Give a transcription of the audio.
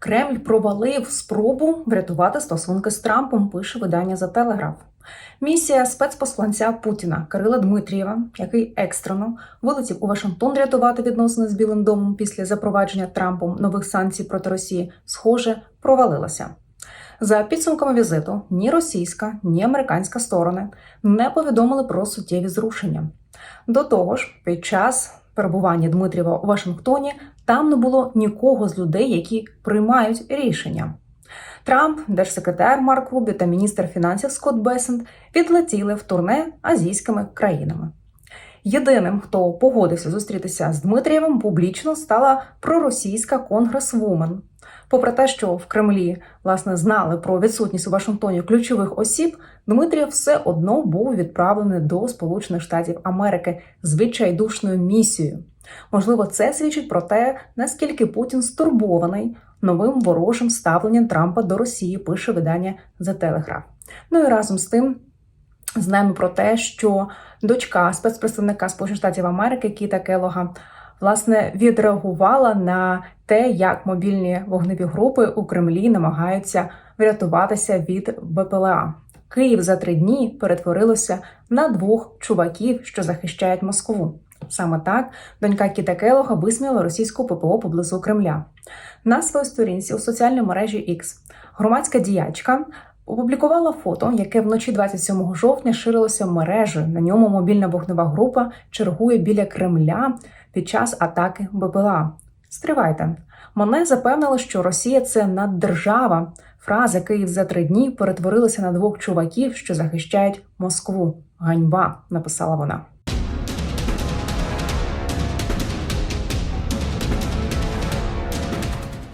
Кремль провалив спробу врятувати стосунки з Трампом. Пише видання за Телеграф. Місія спецпосланця Путіна Кирила Дмитрієва, який екстрено вилетів у Вашингтон рятувати відносини з Білим домом після запровадження Трампом нових санкцій проти Росії, схоже, провалилася. За підсумками візиту, ні російська, ні американська сторони не повідомили про суттєві зрушення. До того ж, під час перебування Дмитрієва у Вашингтоні там не було нікого з людей, які приймають рішення. Трамп, держсекретар Марк Рубі та міністр фінансів Скотт Бесент відлетіли в турне азійськими країнами. Єдиним, хто погодився зустрітися з Дмитрієвим, публічно стала проросійська конгресвумен. Попри те, що в Кремлі власне знали про відсутність у Вашингтоні ключових осіб, Дмитрієв все одно був відправлений до Сполучених Штатів Америки з відчайдушною місією. Можливо, це свідчить про те, наскільки Путін стурбований новим ворожим ставленням Трампа до Росії, пише видання The Telegraph. Ну і разом з тим знаємо про те, що дочка спецпредставника Сполучених Штатів Америки Кіта Келога власне відреагувала на те, як мобільні вогневі групи у Кремлі намагаються врятуватися від БПЛА. Київ за три дні перетворилося на двох чуваків, що захищають Москву. Саме так донька Кіта Келога висміяла російську ППО поблизу Кремля. На своїй сторінці у соціальній мережі X громадська діячка опублікувала фото, яке вночі 27 жовтня ширилося мережею. На ньому мобільна вогнева група чергує біля Кремля під час атаки БПЛА. Стривайте, мене запевнили, що Росія це наддержава. Фраза Київ за три дні перетворилася на двох чуваків, що захищають Москву. Ганьба, написала вона.